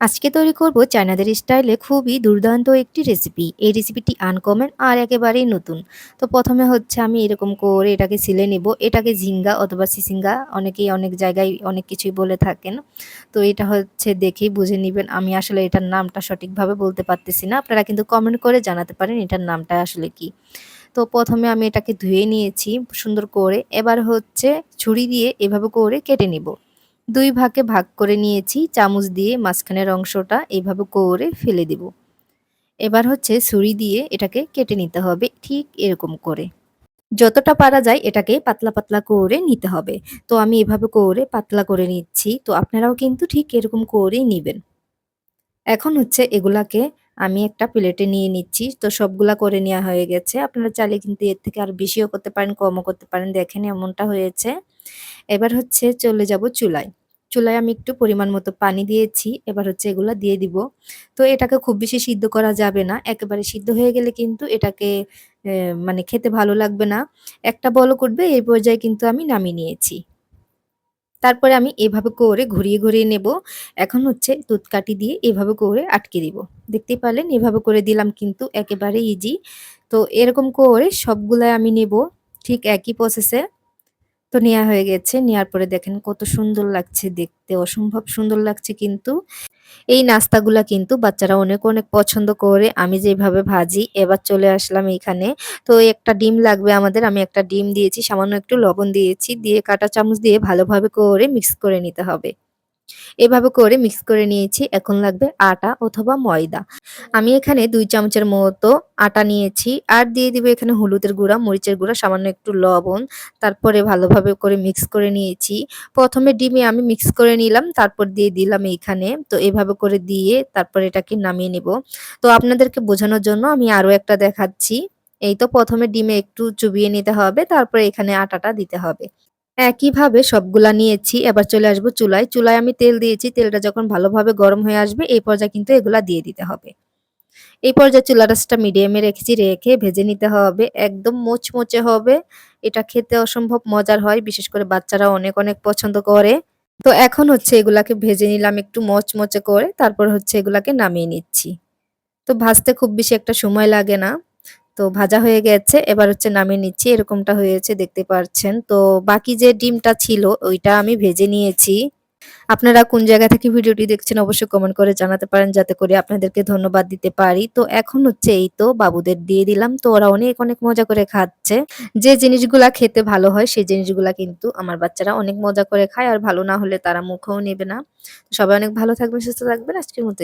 আজকে তৈরি করব চায়নাদের স্টাইলে খুবই দুর্দান্ত একটি রেসিপি এই রেসিপিটি আনকমন আর একেবারেই নতুন। তো প্রথমে হচ্ছে আমি এরকম করে এটাকে সিলে নেব। এটাকে ঝিঙ্গা অথবা সিসিঙ্গা অনেকেই অনেক জায়গায় অনেক কিছুই বলে থাকেন। তো এটা হচ্ছে দেখেই বুঝে নেবেন। আমি আসলে এটার নামটা সঠিকভাবে বলতে পারতেছি না। আপনারা কিন্তু কমেন্ট করে জানাতে পারেন এটার নামটা আসলে কি। তো প্রথমে আমি এটাকে ধুয়ে নিয়েছি সুন্দর করে। এবার হচ্ছে ছুরি দিয়ে এভাবে করে কেটে নিব। দুই ভাগে ভাগ করে নিয়েছি, চামচ দিয়ে মাঝখানের অংশটা এইভাবে করে ফেলে দিব। এবার হচ্ছে ছুরি দিয়ে এটাকে কেটে নিতে হবে ঠিক এরকম করে। যতটা পারা যায় এটাকে পাতলা পাতলা করে নিতে হবে। তো আমি এভাবে করে পাতলা করে নিচ্ছি, তো আপনারাও কিন্তু ঠিক এরকম করেই নেবেন। এখন হচ্ছে এগুলাকে আমি একটা প্লেটে নিয়ে নিচ্ছি, তো সবগুলা করে নেওয়া হয়ে গেছে। আপনারা চাইলে কিন্তু এর থেকে আর বেশিও করতে পারেন, কমও করতে পারেন। দেখেন এমনটা হয়েছে। এবার হচ্ছে চলে যাব চুলায়। চুলায় আমি একটু পরিমাণ মতো পানি দিয়েছি, এবার হচ্ছে এগুলা দিয়ে দিব। তো এটাকে খুব বেশি সিদ্ধ করা যাবে না, একেবারে সিদ্ধ হয়ে গেলে কিন্তু এটাকে মানে খেতে ভালো লাগবে না। একটা বলক উঠবে, এই পর্যায়ে কিন্তু আমি নামিয়ে নিয়েছি। তারপরে আমি এভাবে করে ঘুরিয়ে ঘুরিয়ে নেব। এখন হচ্ছে দুধ কাটি দিয়ে এভাবে করে আটকে দিব। দেখতেই পারলেন, এভাবে করে দিলাম কিন্তু একেবারে ইজি তো এরকম করে সবগুলাই আমি নেব ঠিক একই প্রসেসে তো নেওয়া হয়ে গেছে। নেওয়ার পরে দেখেন কত সুন্দর লাগছে দেখতে। অসম্ভব সুন্দর লাগছে কিন্তু। এই নাস্তাগুলা কিন্তু বাচ্চারা অনেক অনেক পছন্দ করে। আমি যেভাবে ভাজি, এবার চলে আসলাম এইখানে। তো একটা ডিম লাগবে আমাদের। আমি একটা ডিম দিয়েছি, সামান্য একটু লবণ দিয়েছি। দিয়ে কাটা চামচ দিয়ে ভালোভাবে করে মিক্স করে নিতে হবে। এভাবে করে মিক্স করে নিয়েছি। এখন লাগবে আটা অথবা ময়দা। আমি এখানে দুই চামচের মতো আটা নিয়েছি। আর দিয়ে দিব এখানে হলুদের গুঁড়া, মরিচের গুঁড়া, সামান্য একটু লবণ। তারপরে ভালোভাবে করে মিক্স করে নিয়েছি। প্রথমে ডিমে আমি মিক্স করে নিলাম, তারপর দিয়ে দিলাম এইখানে। তো এভাবে করে দিয়ে তারপর এটাকে নামিয়ে নিব। তো আপনাদেরকে বোঝানোর জন্য আমি আরও একটা দেখাচ্ছি। এই তো প্রথমে ডিমে একটু চুবিয়ে নিতে হবে, তারপরে এখানে আটাটা দিতে হবে। একইভাবে সবগুলা নিয়েছি। এবার চলে আসব চুলায়। চুলায় আমি তেল দিয়েছি। তেলটা যখন ভালোভাবে গরম হয়ে আসবে, এই পর্যায়ে কিন্তু এগুলা দিয়ে দিতে হবে। এই পর্যায়ে চুলা রাসটা মিডিয়ামে রেখেছি, রেখে ভেজে নিতে হবে। একদম মোচমোচে হবে। এটা খেতে অসম্ভব মজার হয়, বিশেষ করে বাচ্চারা অনেক অনেক পছন্দ করে। তো এখন হচ্ছে এগুলাকে ভেজে নিলাম একটু মচমচে করে। তারপর হচ্ছে এগুলাকে নামিয়ে নিচ্ছি। তো ভাজতে খুব বেশি একটা সময় লাগে না। তো ভাজা হয়ে গেছে। এবার হচ্ছে নামিয়ে নিচ্ছি। এরকমটা হয়েছে, দেখতে পাচ্ছেন তো বাকি যে ডিমটা ছিল, ওইটা আমি ভেজে নিয়েছি। আপনারা কোন জায়গা থেকে ভিডিওটি দেখছেন, অবশ্যই কমেন্ট করে জানাতে পারেন, যাতে করে আপনাদেরকে ধন্যবাদ দিতে পারি। তো এখন হচ্ছে এই তো বাবুদের দিয়ে দিলাম। তো ওরা অনেক অনেক মজা করে খাচ্ছে। যে জিনিসগুলা খেতে ভালো হয়, সেই জিনিসগুলা কিন্তু আমার বাচ্চারা অনেক মজা করে খায়। আর ভালো না হলে তারা মুখেও নেবে না। সবাই অনেক ভালো থাকবেন, সুস্থ থাকবেন। আজকের মতো